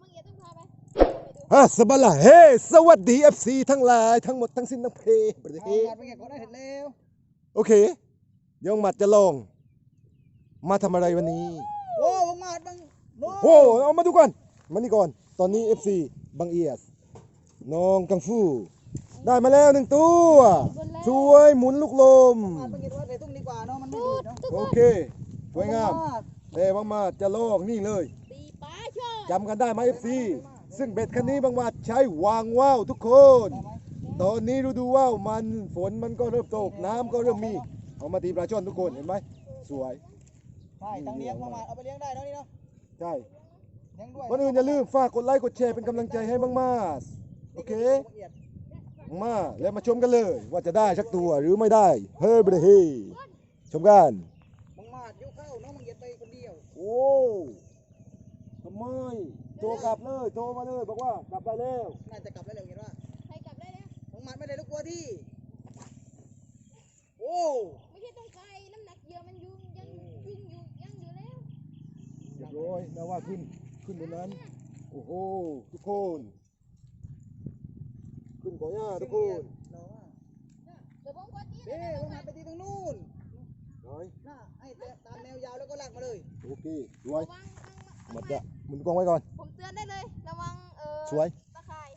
มึงอย่าต้องพาไปอะสบายละเฮ้สวัสดี FC ทั้งหลายทั้งหมดทั้งสิ้นทั้งเพประเทเอาศหมัดไปเก็บก่อนได้เห็นแล้วโอเคเดี๋ยวหมัดจะลง มาทำอะไรวันนี้ โอ้บังหมัดบังโน่โอ้เอามาดูก่อน มานี่ก่อน ตอนนี้ FC บังเอียสน้องกังฟู ได้มาแล้วหนึ่งตัว ช่วยหมุนลูกลมหมัดไปเก็บไว้ใส่ตุ้งดีกว่าเนาะมันไม่ดูดเนาะโอเค สวยงามแต่บางมาดจะลอกนี่เลยตีป้าชอบจำกันได้ไหม FC ซึ่งเบ็ดคันนี้บางมาดใช้วางว่าวทุกคนได้ไหมตอนนี้ฤดูว่าวมันฝนมันก็เริ่มตกน้ำก็เริ่มมีเอามาตีปลาช่อนทุกคนเห็นไหมสวยใช่ตั้งเลี้ยงบังหมัดเอาไปเลี้ยงได้เนาะนี่เนาะใช่เลี้ยงด้วยวันอื่นอย่าลืมฝากกดไลค์กดแชร์เป็นกำลังใจให้บ้างมาสโอเคละเอียดมาแล้วมาชมกันเลย ว่าจะได้สักตัวหรือไม่ได้ เฮ้ยบรเฮชมกัน อ้ทำไมโทรกลับเลยโทรมาเลยบอกว่ากลับได้แล้วน่าจะกลับแล้วแหละเห็นว่าใครกลับได้แล้วบังหมัดไม่ได้ลูกกลัวที่ โอ้ไม่ใช่ต้องใครน้ำหนักเยอะมันยุ่งยังยุ่งอยู่ยังอยู่แล้วเรียบร้อยนะว่าขึ้นขึ้นบนนั้น โอ้โหทุกคน ขึ้นก่อย่าทุกคนเนาะเดี๋ยวผมกดนี่เด้บังหมัดไปที่ตรงนู้น น้อยน่ะให้ตามแนวยาวแล้วก็ลากมาเลยโอเคสวยระวังหมดจะหมุนกล้องไว้ก่อน ผมเตือนได้เลย ระวังเออสวย ตะข่าย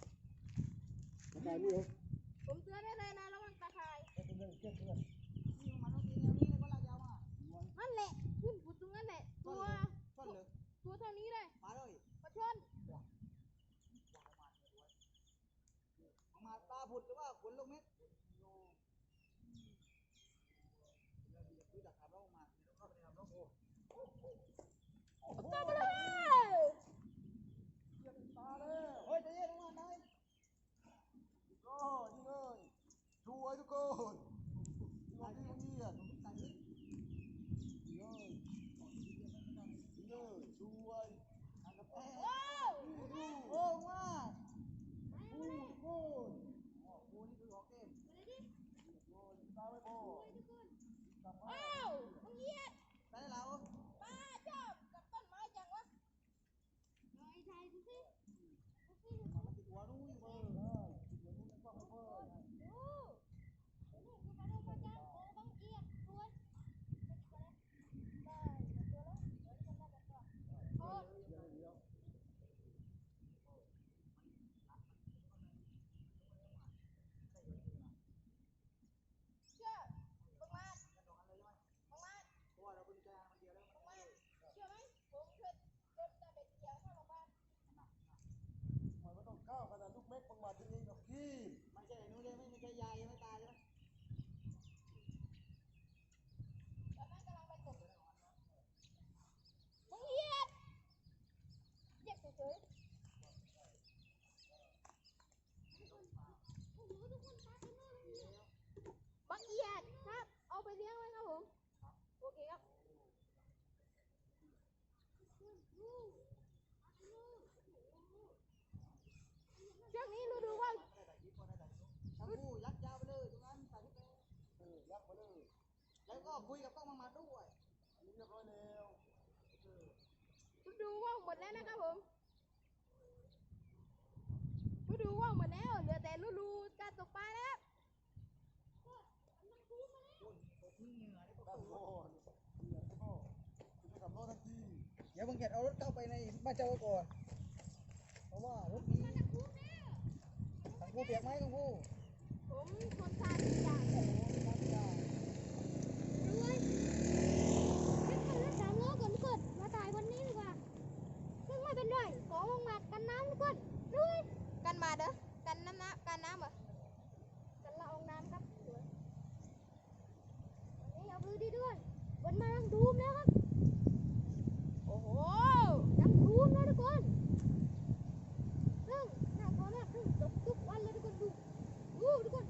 สบายนี่เหรอผมเตือนได้เลยนะระวังตะข่ายมันต้องตีแนวนี้แล้วก็ลากยาวมานั่นแหละขึ้นฟุตตรงนั้นแหละตัวต้นเลยตัวเท่านี้เลยมาเลยปลาชนมาตาผุดหรือว่าขนลงเม็ด ตามมาเลย เฮ้ยจะเย็นลงมาไหน ก็นี่เลยสวยทุกคนลงที่ลงเยียดนี่เลยนี่เลยสวย ว้าว โอ้มาโอ้โหโอ้โหนี่คือของเกม ตาไม่พอ ว้าวมึงเหยียด ได้แล้ว ป้าชอบกับต้นไม้จังวะลอยชายดูสิดูสิ มันติดหัวนู้นเบอร์ โอ้นี่คือปลาโดนปลาจังโอ้บังเอียดสวยได้ตัวแล้วเดี๋ยวจะมาแบบว่าโอ้เชื่อบังมาบังมา เพราะว่าเราเป็นการมันเดียวแล้ว บังมาเชื่อไหมผมเคยโดนตาเบ็ดเกี่ยวเข้าบังมา มันก็ต้องเข้าขนาดลูกเม็ดบางมาที่นี่กับกี้ ไม่ใช่นู้นเลยไม่ไม่ใช่ยายไม่ตายใช่ไหม ตอนนั้นกำลังไปตกมึงเหยียดเหยียดเฉยๆ บังเอียดครับ เอาไปเลี้ยงไว้ครับผม โอเคครับช่วงนี้ฤดูว่าวทั้งคู่ยักยาวไปเลยตรงนั้นใส่ที่เออยักไปเลย แล้วก็คุยกับกล้องมามาด้วยเรียบร้อยแล้วฤดูว่าวหมดแล้วนะครับผมฤ ดูว่าวหมดแล้ว เหลือแต่ฤดูการตกปลาแล้วตั้งโลเนี่ยโอ้คุณจะทำโลทันทีเดี๋ยวบังเกียรเอารถเข้าไปในบ้านเจ้าก่อน เพราะว่ารถนี้ทั้งคู่เปียกไหมทั้งคู่ผมทนทานทุกอย่างรวยเป็นคนละสามโลก่อนกคนมาถ่ายวันนี้ดีกว่าซึ่งไม่เป็นไรขอวงมากันน้ำทุกคนรวย มาเด้อ กันน้ำน้ำกันน้ำเหรอกันละอองน้ำครับสวยวันนี้เอาพื้นที่ด้วยบนมาลังดูมแล้วครับ โอ้โหน้ำดูมแล้วทุกคนซึ่งน่ากลัวมากซึ่งตกทุกวันเลยทุกคนดูดูทุกคน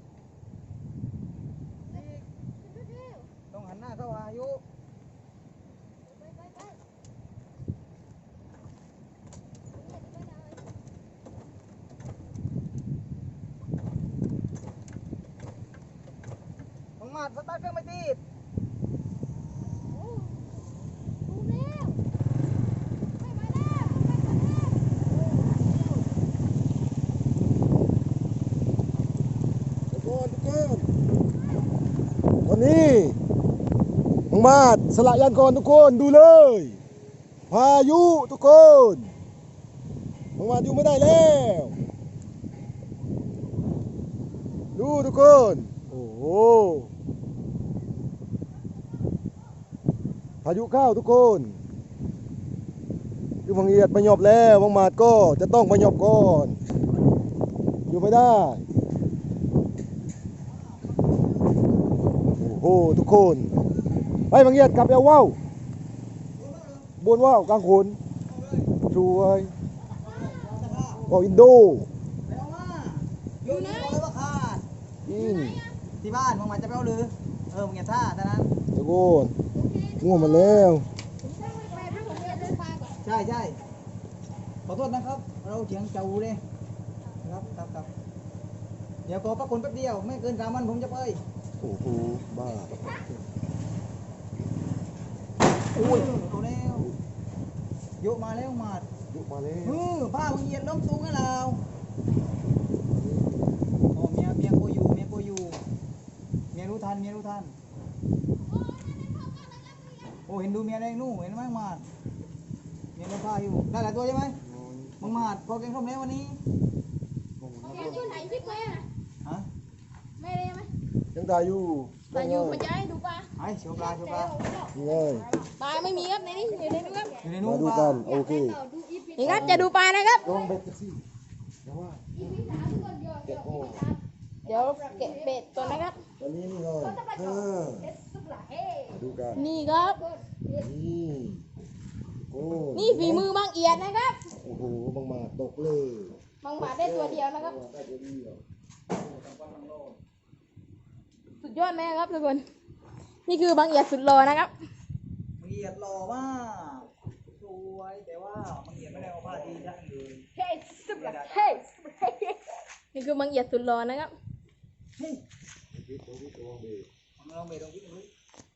เร็วเร็วเร็วต้องหันหน้าเข้าอายุ มาดิตอนนี้มังมาดสละยันก่อนทุกคนดูเลย พายุทุกคนมังมาดอยู่ไม่ได้แล้ว ดูทุกคน โอ้โห พายุเข้าทุกคนคือพังเอียดไปหยอบแล้วบังมาดก็จะต้องไปหยอบก่อน อยู่ไม่ได้ โอ้โหทุกคน ไปบางเอียดกลับเอาว่าวบนว่าวกลางคนสวยว่าวอินโดไปเอามาอยู่ไหนเลยว่าขาดอินที่บ้านมึงมาจะไปเอาหรือ เออมึงอย่าท่าแต่นั้นตะโกน ง่วงมาแล้วไปพักผมเรียนเดินทางก่อนใช่ใช่ขอโทษนะครับ เราเถียงเจ้าเลยครับครับครับเดี๋ยวขอพักคนแป๊บเดียว ไม่เกินสามวันผมจะไปโอ้โหบ้าโอ้ยเอาแล้วโยกมาแล้วมายุมาแล้วเออผ้ามึงเหยียดล้มสูงให้เราโอ้เมียเมียกูอยู่เมียกูอยู่เมียรู้ทันเมียรู้ทันโอ้เห็นดูเมียแดงนู่นเห็นไหมมาดเมียล้มผ้าอยู่ได้หลายตัวใช่ไหมมึงมาดพอแกงส้มแล้ววันนี้แกอยู่ไหนซิกไหมอะฮะไม่ได้ไหมยังตายอยู่แต่อยู่มันจะให้ดูปลาไอ้โชว์ปลาโชว์ปลานี่ไงปลาไม่มีครับในนี้อยู่ในนู้นครับอยู่ในมานู้นดูปลากันโอเคนี่ครับจะดูปลานะครับลองเบ็ดกันสิเดี๋ยวว่าเก็บโอ้เดี๋ยวเก็บเบ็ดตัวนะครับตอนนี้นี่เลยเออมา ดูกันนี่ครับ นี่โอ้นี่ฝีมือบางเอียดนะครับโอ้โหบางมาตกเลยบางบาทได้ตัวเดียวนะครับ ได้ตัวเดียวสุดยอดไหมครับทุกคน นี่คือบางเอียดสุดโลนะครับมึงเหยียดหล่อมากสวยแต่ว่ามึงเหยียดไม่ได้เอาผ้าดีจังเลยเฮ้ยสุดละเฮ้ยนี่คือบางเอียดสุดโลนะครับเฮ้ยตัวที่ตัวที่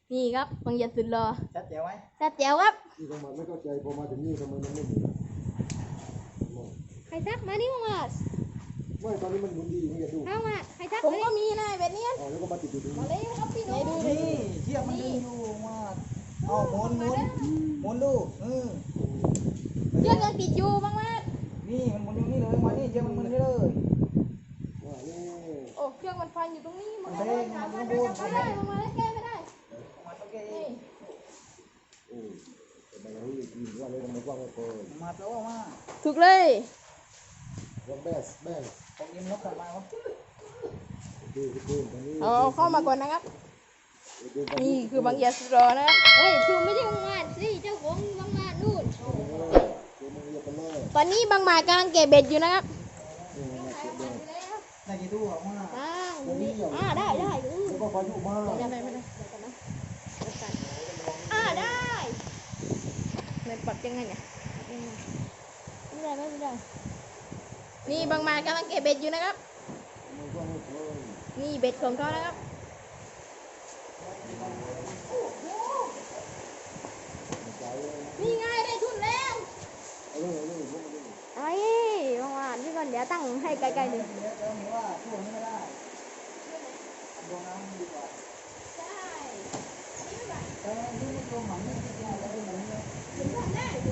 ตัวเบ็ดมึงลองไปลองคิดดูนี่ครับบางเอียดสุดโลชัดเจ๋วไหมจัดแจ๋วครับที่บางมาไม่เข้าใจพอมาถึงนี่ทำไมมันไม่หมุนใครทักมานี่มาไม่ตอนนี้มันหมุนดีมึงอย่าดูเข้ามาใครทักผมก็มีนะเบ็ดเนี้ยอ๋อแล้วก็มาติดอยู่ตรงนี้เลยครับพี่น้องดูนี่เชือกมันดึงอยู่มาเอาหมุนหมุนหมุนดูเออเชือกยังติดอยู่บ้างมากนี่มันหมุนอยู่นี่เลยมานี่เชือกมันหมุนนี่เลยว่านี่โอ้เชือกมันพันอยู่ตรงนี้มันมันไม่เด้ได้งมัมันนก็ไม่บูนได้มันไม่ได้แก้ไม่ได้ มันต้องแก้ นี่ โอ้แต่ บางทีกินว่าเลยมันกว้างเกินมาแล้วว่าถูกเลยวางแบสแบสของยิมนกกลับมาวะดูทุกคนตรงนี้เอาเข้ามาก่อนนะครับนี่คือบางยาสุดรอนะครับเฮ้ยชูไม่ใช่บางมาดสิเจ้าของบางมาดนู่นตัวมึงเรียกกันเลยตอนนี้บางมาดกำลังเก็บเบ็ดอยู่นะครับนี่มันเก็บเบ็ดได้กี่ตัวมาอ่าอ่าได้ได้อือแล้วก็พายุมาไม่ได้ไม่ได้เดี๋ยวก่อนนะเดี๋ยวก่อนอ่าได้ มันปักยังไงเนี่ยไม่ได้ไม่ได้นี่บางมาดกำลังเก็บเบ็ดอยู่นะครับมันกว้างเกินนี่เบ็ดของเขานะครับนี่ไงได้ทุนแล้วเอาเลยเอาเลยพวกมันเลยไอ้บางมาดนี่ก่อนเดี๋ยวตั้งให้ไกลๆหนึ่งเดี๋ยวจะเห็นว่าช่วงนี้ไม่ได้ดวงน้ำดีกว่าใช่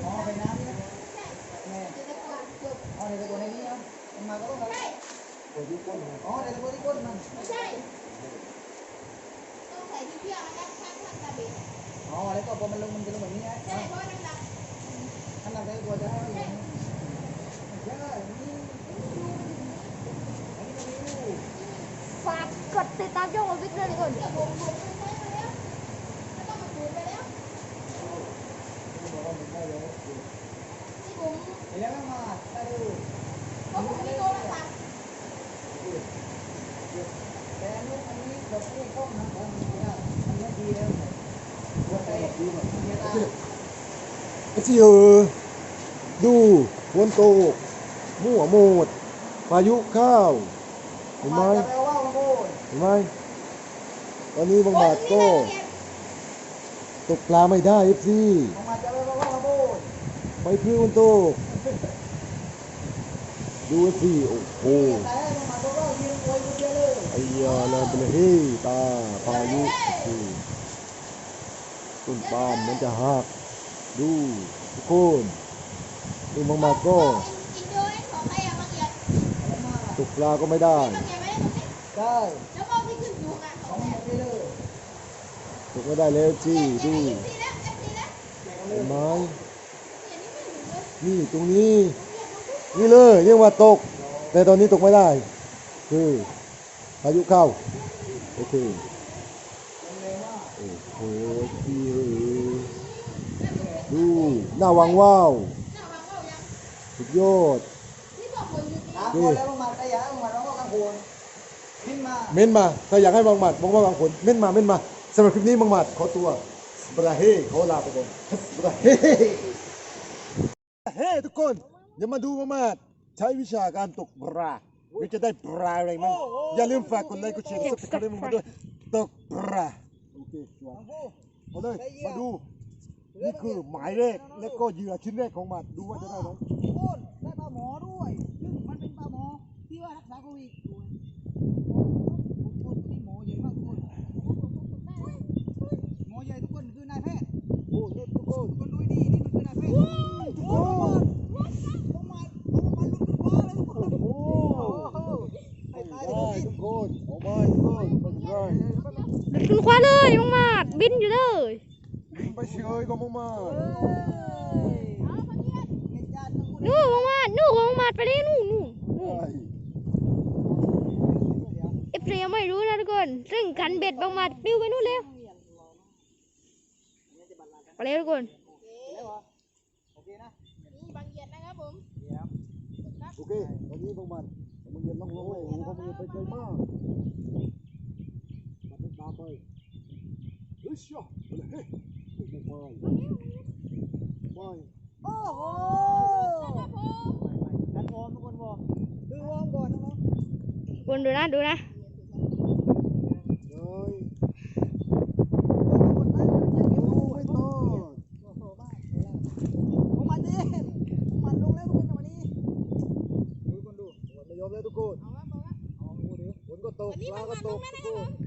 อ๋อเป็นน้ำนะแม่อ๋อเดี๋ยวตัวในนี้นะมันมาก็ต้อง พายุก้น อ๋อเดี๋ยวตัวที่ก้นมัน ไม่ใช่ ต้องใส่ที่เชือกนะครับข้างข้างกระเบ็ด อ๋อแล้วก็พอมันลงมันจะลงแบบนี้นะ ใช่เพราะน้ำหนัก ขนาดได้ตัวจะให้อย่างนี้ใช่นี่อันนี้ก็มีอยู่ ฝากกดติดตามช่องของวิกเตอร์เลยก่อนผมผมไปใช้มา เออดูฝนตกมั่วหมดพายุเข้าเห็นไหมเห็นไหมตอนนี้บางบาทก็ ตกปลาไม่ได้เอฟซีผมมาจะไปว่าโอ้ยไปพื้นโตดูสิโอ้โหแต่ผมมาเรายืนโวยคนเลยไอ้ยาลาเบลเฮตาพายุสิต้นปาล์มมันจะหัก ดูทุกคนดูมากๆก็อินโดเอ็นของใครอะบางเอียดตกปลาก็ไม่ได้บางเอียดไม่ได้ตรงนี้ได้แล้วก็ที่ขึ้นอยู่อะขขอองงแม่หมดไปเลยตกไม่ได้แล้วจี้ดูเอฟซีแล้วเอฟซีแล้วเห็นไหมเอียดนี่ไม่ถึงเลยนี่ตรงนี้ นี่เลยเรียกว่าตก แต่ตอนนี้ตกไม่ได้ คือพายุเข้า โอเค โอ้โหดี ดูหน้าวังว้าวหน้าวังว่าวยังสุดยอดนี่บอกคนอยู่ที่ถามก่อนแล้วมาแต่ยามาร้องก็กังวลขึ้นมาเม้นมาถ้าอยากให้บางหมัดบางว่าบางผลเม้นมาเม้นมาสำหรับคลิปนี้บางหมัดขอตัวบราเฮขอลาไปก่อนบราเฮเฮ้ทุกคนอย่ามาดูบางหมัดใช้วิชาการตกปลาเดี๋ยวจะได้ปลาอะไรมั้งอย่าลืมฝากกดไลค์กดแชร์กดซับสไครต์มาด้วยตกปลาโอเคสวยเอาเลยมาดู นี่คือหมายเลขและก็เหยื่อชิ้นแรกของมันดูว่าจะได้ไหมโอนได้ปลาหมอด้วยซึ่งมันเป็นปลาหมอที่ว่ารักษาโควิดทุกคนนี่หมอใหญ่มากทุกคนหมอใหญ่ทุกคนคือนายแพทย์โอ้ยทุกคนทุกคนดูดีนี่คือนายแพทย์โอ้มาต้องมาต้องมาลุ้นขึ้นฟ้าเลยทุกคน โอ้ โอ้โหไปตาย ได้ เลย ทุกคนออกมาทุกคนไปเลย ขึ้นคว้าเลยน้องมาดบินอยู่เลย บินไปเฉยก็มากมาเฮ้ยเงินจานต้องพูดนู่นน้องมาดนู่นของน้องมาดไปเลยนู่นนู่นนู่นได้เอฟซียังไม่รู้นะทุกคนซึ่งกันเบ็ดบางมาดปลิวไปนู่นแล้วไปเลยทุกคนโอเคนะนี่บางเอียดนะครับผมโอเคตอนนี้พวกมันมันเย็นต้องลงเลยโอ้โหเขามันเย็นไปไกลมากมันต้องตามไปเฮ้ยเชียวไปเลย โอ้โหกันวอมทุกคนวอร์มคือวอร์มก่อนน้องทุกคนดูนะดูนะเฮ้ยๆคนนั้มันจะเก็บโอ้ไว้ไม่ก่ต้ออนงโอ้โหบ้าต้นผมมาลงแล้วทุกคนจังหนคนดูไม่ยทุกคนเอาละเอาละฝนก็ตกปลาก็ตกทุกคน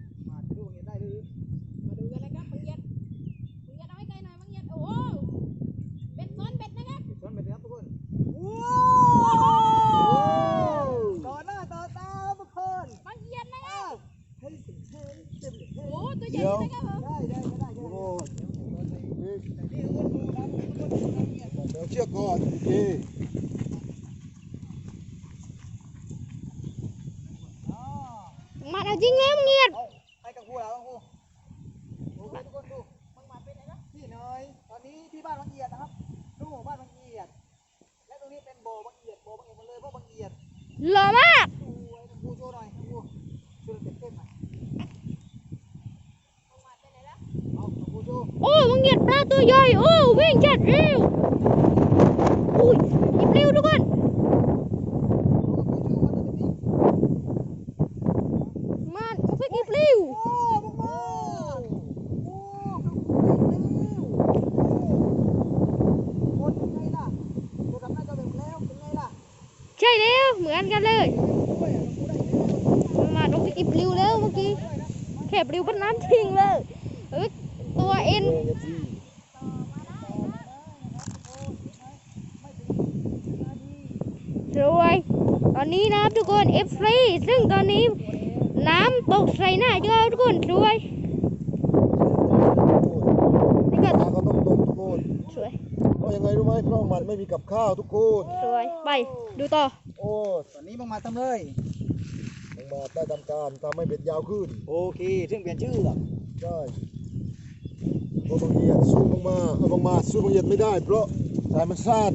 หล่อมาก ดูไว้กังครูโชว์หน่อยกังครูช่วยเต็มเต็มหน่อยเอากังครูโชว์ โอ้บางเอียดปลาตัวใหญ่โอ้วิ่งจัดเร็วอุ้ยหยิบเร็วทุกคน เอากังครูโชว์ว่าจะเป็นนี่ มาเอาไปหยิบเร็ว โอ้บังมาโอ้กังครูเก่งแล้วโอ้เป็นไงล่ะตัวกับหน้าจอแบบแล้วเป็นไงล่ะ ใช่แล้วเหมือนกันเลย ด้วยอะกังครูได้แล้ว มาเอาไปหยิบเร็วแล้วเมื่อกี้ แค่เร็วเป็นน้ำทิ้งเลยเอ้ยตัวเอ็นเอฟซีรวยตอนนี้นะครับทุกคนเอฟฟรีซึ่งตอนนี้น้ำตกใส่หน้าเยอะทุกคนรวยนี่ก็ปลาก็ต้องตกทุกคนสวยเพราะยังไงรู้ไหมเพราะมันไม่มีกับข้าวทุกคนสวยไปดูต่อโอ้ตอนนี้บังมาทำเลย ลงมาได้ทำการทำให้เบ็ดยาวขึ้นโอเค ซึ่งเปลี่ยนชื่อหรอใช่เพราะบางเอียดสู้บางมาเอาบางมาสู้บางเอียดไม่ได้ เพราะสายมันสั้น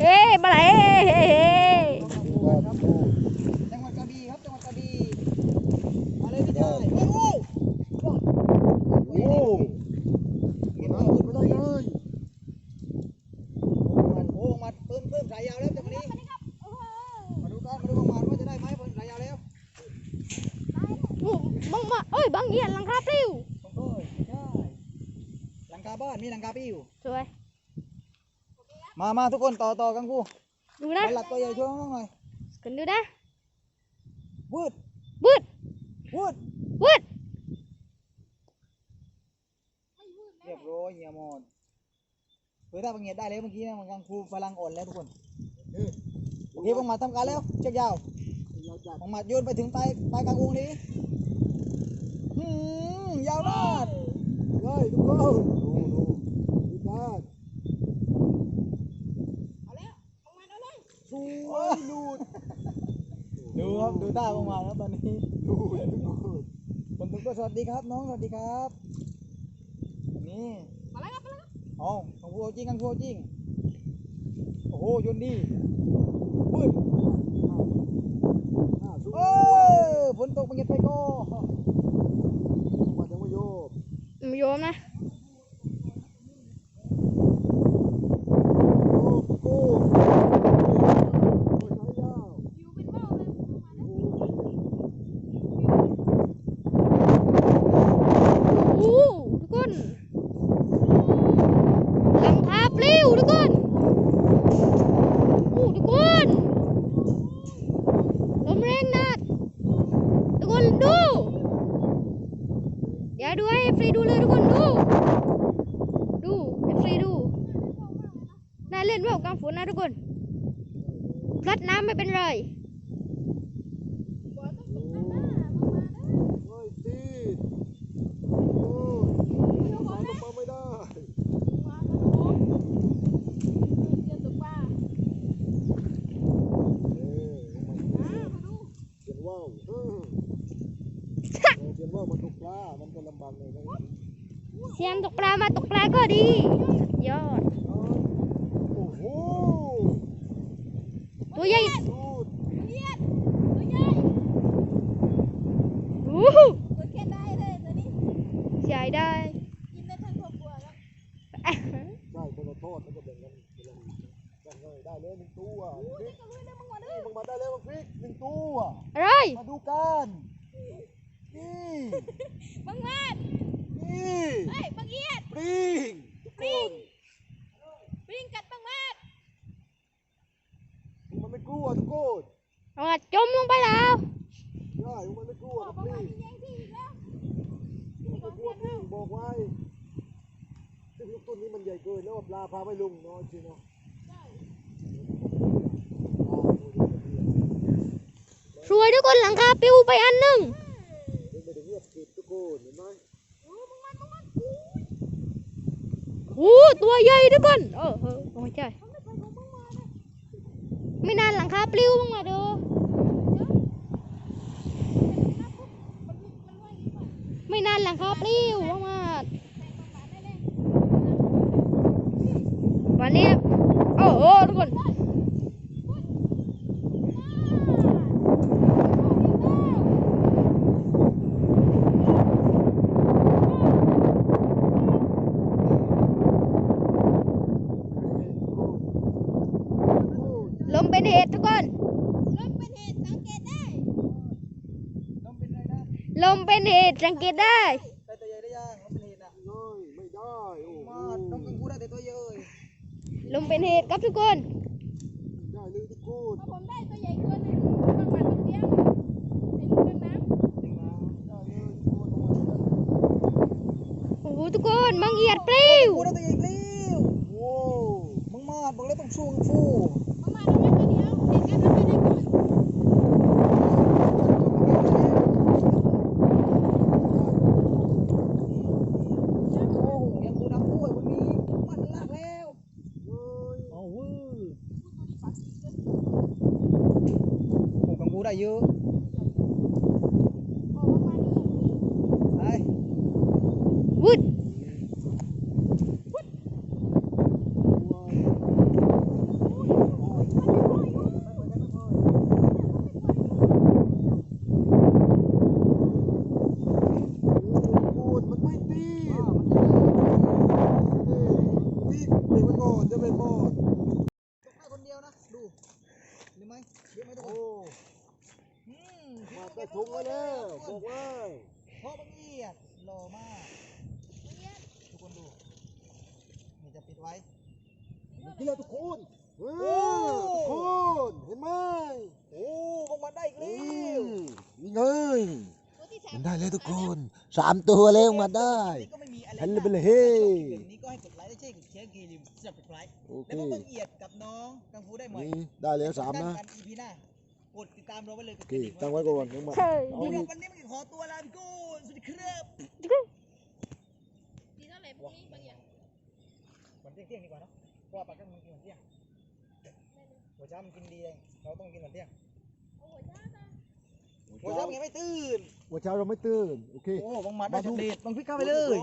เฮ้มาไหนเฮ้เฮ้เฮ้ ครับโอ้ จังหวัดกระบี่ครับจังหวัดกระบี่มาเลยพี่ชายโอ้โห โหเห็นไหมไม่ได้เลย โอ้มาเพิ่มเพิ่มสายยาวแล้วจังหวะนี้มาดูกันมาดูบังมาว่าจะได้ไหมเพิ่มสายยาวแล้ว บังมาเอ้ยบังเอียนหลังคาปลิวโอ้ยใช่หลังคาบ้านมีหลังคาปิ้วสวยมามาทุกคนต่อต่อกันกูดูนะไปหลักตัวใหญ่ช่วยน้องๆหน่อยกันดูนะวืดวืดวืดวืดเรียบร้อยเฮียหมดเฮ้ยถ้าบังเงียดได้แล้วเมื่อกี้นะมันกังฟูพลังอ่อนแล้วทุกคนเฮ้ยโอเคบังหมัดทำการแล้วเชือกยาวเราจัดบังหมัดโยนไปถึงปลายปลายกลางวงนี้หืม ยาวมากเฮ้ยทุกคนดูดูดูด้านเอาแล้วลงมาเอาเลยสวยหลุดดูครับดูท่าบังมัดครับตอนนี้หลุดทุกคนคนทุกคนสวัสดีครับ น้องสวัสดีครับนี่มาแล้วครับมาแล้วครับอ๋อกังฟูเอาจริงกังฟูจริงโอ้โหยนดีปืนอ่าสู้เออฝนตกบังเงียดไปก็ มาจังว่าโยบ โยมนะ โอ้โหโอ้ยใช้ยาว อยู่เป็นเบ้าเลยโอ้ทุกคนหลังคาปลิวทุกคนโอ้ทุกคนลมแรงนักทุกคนดูอย่าดูให้ฟรีดูเลยทุกคนดู ดูให้ฟรีดูน่า เล่นว่าวกลางฝนนะทุกคนพลัดน้ำไม่เป็นไร เฮ้ยตีดโอ้ยยังสายลงมาไม่ได้เอ้ยมันเขียนว่าวเออเขียนว่าวมันตกปลา มันก็ลำบากเลยนะ เสียงตกปลามาตกปลาก็ดีสุดยอด โอ้โห ตัวใหญ่ สุด โอ้โหใหญ่ได้ ได้คนละทอดแล้วก็แบ่งกันคนละแบ่งเลยได้เลยหนึ่ง ตัวพริกนี่มึงมาได้เลยมึงพริกหนึ่งตัวอะไร มาดูกันนี่บังมาดนี่เฮ้ยบังเอียดปริงทุกคนปริงกัดบังมาดมันไม่กลัวทุกคนเอามาจมลงไปแล้วได้มันไม่กลัวปริงมันไม่กลัวปริงบอกไว้ซึ่งลูกต้นนี้มันใหญ่เกินแล้วปลาพาไม่ลงเนาะจริงเนาะ สวยทุกคนหลังคาปิวไปอันหนึ่งดินไปถึงเงียบกริบทุกคนเห็นไหมโอ้ตัวใหญ่ทุกคนเออเออโอ้ยใช่ไม่นานหลังคาปลิวบ้างมาดูไม่นานหลังคาปลิวบ้างมาวันนี้โอ้โหทุกคนลมเป็นเหตุทุกคนลมเป็นเหตุสังเกตได้ น้องเป็นไรนะ ลมเป็นเหตุ สังเกตได้ได้ตัวใหญ่ได้ยังน้องเป็นเหตุอะเลยไม่ได้โอ้โหมาน้องกังฟูได้แต่ตัวใหญ่เอ้ยลมเป็นเหตุครับทุกคนได้เลยทุกคนผมได้ตัวใหญ่ตัวนึงบางวันบางเดียวในลูกน้ำจริงนะได้เลยทุกคนลงมาได้โอ้โหทุกคนมังเอียดปลิวฟูได้ตัวใหญ่อีกแล้วโว้มึงมาดบอกเลยต้องสู้กังฟู มามาเอามาตัวเดียวเด็กกันทำไปได้ก่อน โอ้โหยังกูนำด้วยวันนี้มันลากแล้ว เลย เอาเว้ยโอ้กังฟูได้เยอะไป วุด พูดมันไม่ตีตีเบรกไว้ก่อนจะเป็นบอด ได้คนเดียวนะ ดูเห็นไหมเยอะไหมทุกค โอ้มาได้ถุงมาแล้วบอกว่าพ่อบังเอียดหล่อมากทุกคนดูนี่จะปิดไว้กินแล้วทุกคนเออทุกคนเห็นไหมโอ้บังมาได้อีกแล้วนี่ไงตัวที่สามมันได้แล้วทุกคนสามตัวแล้วมาได้ฮัลโหลเบลเฮ แบบนี้ก็ให้กดไลค์และแชร์กดแชร์กีริมสับสไครต์โอเคแล้วก็บังเอียดกับน้องกังฟูได้ไหมนี่ได้แล้วสามนะ กัน EP หน้ากดติดตามเราไว้เลยกโอดเคกระดิ่งตั้งไว้ก่อนน้องหมัดเฮ้ยเอาสำหอีรับกวันนี้มันขอตัวลาไปก่อนสวัสดีครับดีเท่าไหร่พวกนี้บางอย่างวันเที่ยงเที่ยงดีกว่าเนาะเพราะว่าปากกันมันกินวันเที่ยงหัวเช้ามันกินดีเองเราต้องกินวันเที่ยงโอ้ยจ้าจ้าหัวเช้ามันยังไม่ตื่นหัวเช้าเราไม่ตื่น โอเค โอ้บังหมัดได้ช็อตเด็ดบังพลิกเข้าไปเลย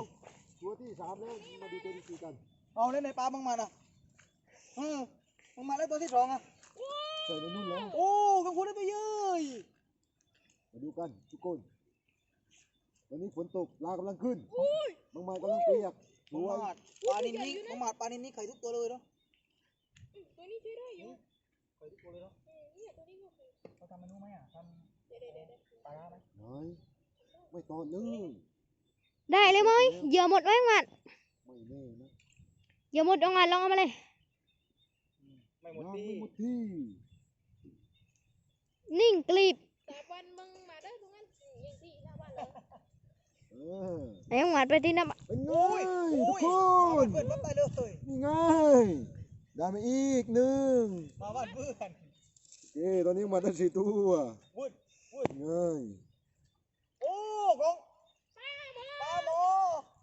ตัวที่สามแล้วมาดูตัวที่สี่กัน เอาเล่นในปลาบังหมัดอะอืมบังหมัดได้ตัวที่สองอะใส่ในนู่นแล้วโอ้กังฟูได้ตัวเยอะมาดูกันทุกคนวันนี้ฝนตกลากำลังขึ้นบางไม้กำลังเปียกสบังวยหมัดปลานินนี้บังหมัดปลานินนี้ไข่ทุกตัวเลยเนาะตัวนี้ใช้ได้อยู่ไข่ทุกตัวเลยเนาะเนี่ยตัวนี้ก็คือเขาทำเมนูไหมอะทเดี๋ยวเดี๋ยวเดี๋ยวำปลาร้าไหมไหนไม่ตอนเลยได้เลยมั้ยเหยื่อหมดไว้งัดไม่แน่นะ เหยื่อหมดเอางัดลองเอามาเลย ไม่หมดยังที่ไม่หมดที่ นิ่งกลีบแต่วันมึงมาได้ตรงนั้นอย่างที่หน้าบ้านเลยเออไอ้งัดไปที่น้ำเป็นไงโอ้ยทุกคโอ้ยนเพื่อนปั๊บได้เลยนี่ไงได้มาอีกหนึ่งมาบ้านเพื่อนโอเคตอนนี้มาได้สี่ตัววุ้นวุ้นง่ายโอ้กองปลาหมอ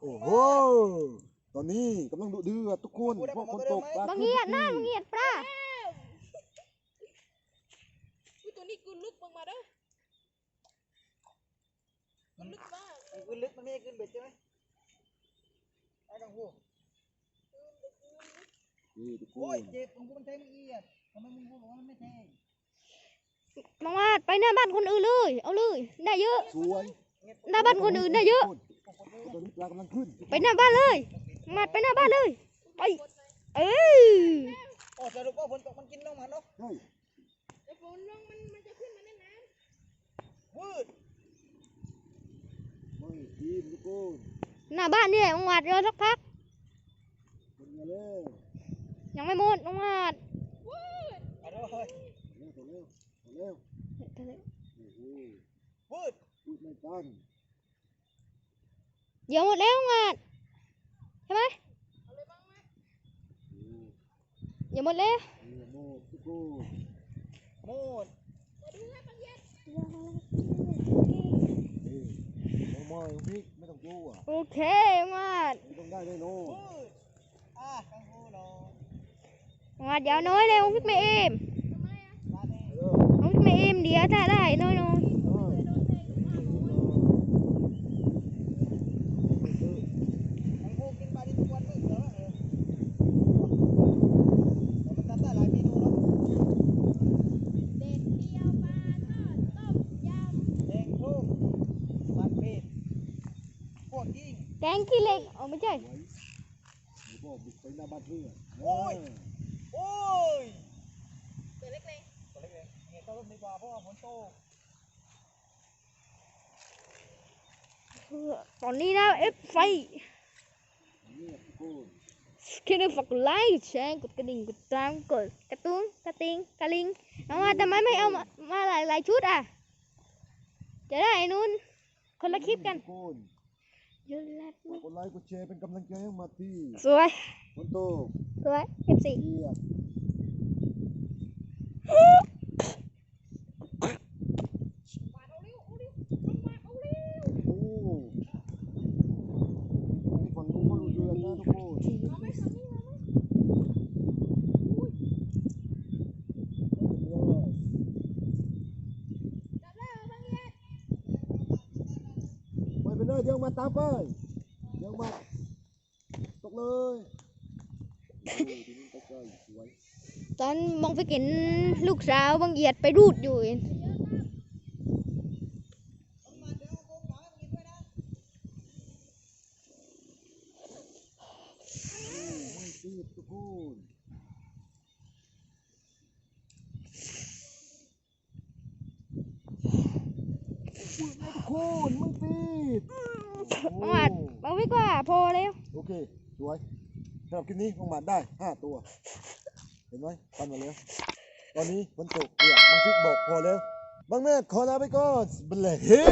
โอ้โหต อนนี้กำลังดุเดือดทุกคนเพราะฝนตกปลาบางขึ้เงียดทุกนะที่บางเงียดปลาอุ้ยตัวนี้กูลึกมึงมาเด้อกูลึกมากไอ้ขึ้นลึกมันไม่ได้ขึ้นเบ็ดใช่ไหมไอ้กังฟูนี่ทุกคโอ้ยนเจ็บกังฟูมันแทงไม่เอียดทำไมมึงพูดบอกว่ามันไม่แทงบางวัดไปหน้าบ้านคนอื่นเลย เอาเลย ได้เยอะ สวย หน้าบ้านคนอื่นได้เยอะตอนนี้ปลากำลังขึ้นไปหน้าบ้านเลย งัดไปหน้าบ้านเลย ไป เอ้ยโอ้สรุปว่าฝนตกมันกินน้องหมันเนาะใช่แต่ฝนลงมันมันจะขึ้นมาแน่น้วืดไม่ทีมทุกคนหน้าบ้านนี่แหละบางวัดรอสักพักเป็นไงแล้วยังไม่หมดบางวัดเอาเลยเอาแล้วเอาแล้วเอาแล้วโอ้โหวืดพูดไม่กันเหยื่อหมดแล้วบางวัด งพริกไม่ต้องกลัวโอเคบางวัดไม่ต้องได้แน่นอนวืดอะกังฟูรอบางวัดอยาวน้อยเลยบางพริกไม่เอ็มทำไมอะปลาแทงเออบางพริกไม่เอ็มเดี๋ยวถ้าได้น้อยน้อย เออ โดนแทงมากเลย กังฟูกินปลาที่ทุกวันไม่เหลือเออแต่มันทำได้หลายเมนูเนาะ เด็ดเดียวปลาทอดต้มยำ แดงส้มผัดเผ็ดพวกยิ่ง แกงขี้ เหล็กเอาไม่ใช่ไว้เดี๋ยวบอกบุกไปหน้าบ้านเพื่อนโอ้ย โอ้ย ตัวเล็กตัวเล็กเลยเงี้ยต้มดีกว่าเพราะว่าฝนตกตอนนี้นะเอฟไฟนี่ทุกคนแค่นี้ฝากกดไลค์แชร์กดกระดิ่งกดตามกดกระตุ้งกระติงกระลิงเอามาทำไมไม่เอามามาหลายหลายชุดอะ จะได้ไอ้นู้นคนละคลิปกัน ทุกคนเยอะแล้วฝากกดไลค์กดแชร์เป็นกำลังใจให้มาที่สวยฝนตกสวยเอฟซีเยียบๆปลาเอาเร็วเอาเร็วมันมาเอาเร็ว โอ้นี่ฝั่งนู้นเขาดูเดือดนะทุกคน เอาไหมทำนี่เอาไหม เลิศ จับได้เอาบางเย็น ไปไปเลยเดี๋ยวมาตามไปเดี๋ยวมาตกเลยโอ้ยทีนี้ตกใจสวย ต อนมองไปเห็นลูกสาวบางเอียดไปรูดอยู่เองมาเดี๋ยวเอาโค้งฝาให้มันกินด้วยนะโอ้ไม่ติดทุกคนทุกคนไม่ติดโอ้บางวัดบางวิกว่าพอแล้ว โอเค สวยสำหรับคลิปนี้ลงมาได้ 5 ตัว เห็นไหมปันมาแล้วตอนนี้ฝนตกเปียกบางฟิกบอกพอแล้วบางแม่ขอลาไปก่อนสบายเฮ้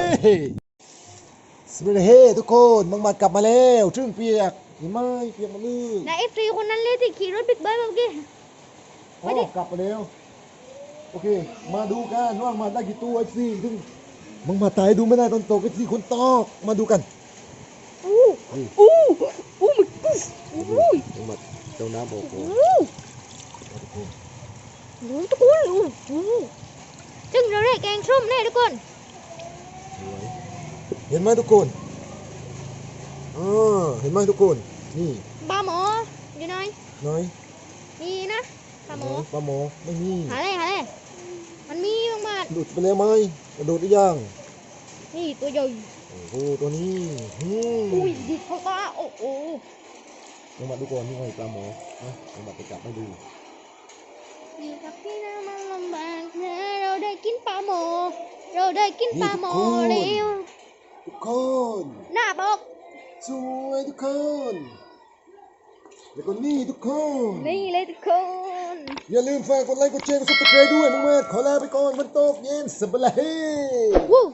สสบราเฮ่ทุกคนบังหมัดกลับมาแล้วจึงเปียกเห็นไหมเปียกหมาเลยนายเอฟซีคนนั้นเลยที่ขี่รถบิ๊กไบค์เมื่อกี้อ๋อกลับมาแล้วโอเค มาดูกันว่ามาได้กี่ตัวไอ้ซีถึงบังหมัดตายดูไม่ได้ตอนตกไอ้ซีคนตอกมาดูกันอู้อู้อู้มันกุสอู้บังหมัดเจ้าน้ำโอ้ โหอู้อู้ทุกคนอู้อู้จึงเราได้แกงส้มแน่ทุกคนเห็นไหมทุกคนอ่าเห็นไหมทุกคน นี่ปลาหมออยู่ไหนน้อยมีนะปลาหมอปลาหมอไม่มีหาเลยหาเลยมันมีมากมาหลุดไปแล้วไหมกระโดดได้ยังนี่ตัวใหญ่โอ้โหตัวนี้อุ้ยดิเขาตาโอ้โหลงมาดูก่อนนี่ไงปลาหมอนะลงมาไปจับให้ดู นี่ครับพี่นะมันลำบากนะเราได้กินปลาหมอ เราได้กินปลาหมอแล้วทุกคน หน้าบอกสวยทุกคนแล้วก็นี่ทุกคน นี่เลยทุกคน อย่าลืมฝากกดไลค์กดแชร์กดซับสไครต์ด้วยมึงมาขอลาไปก่อนวันโตกเย็นสบายวู้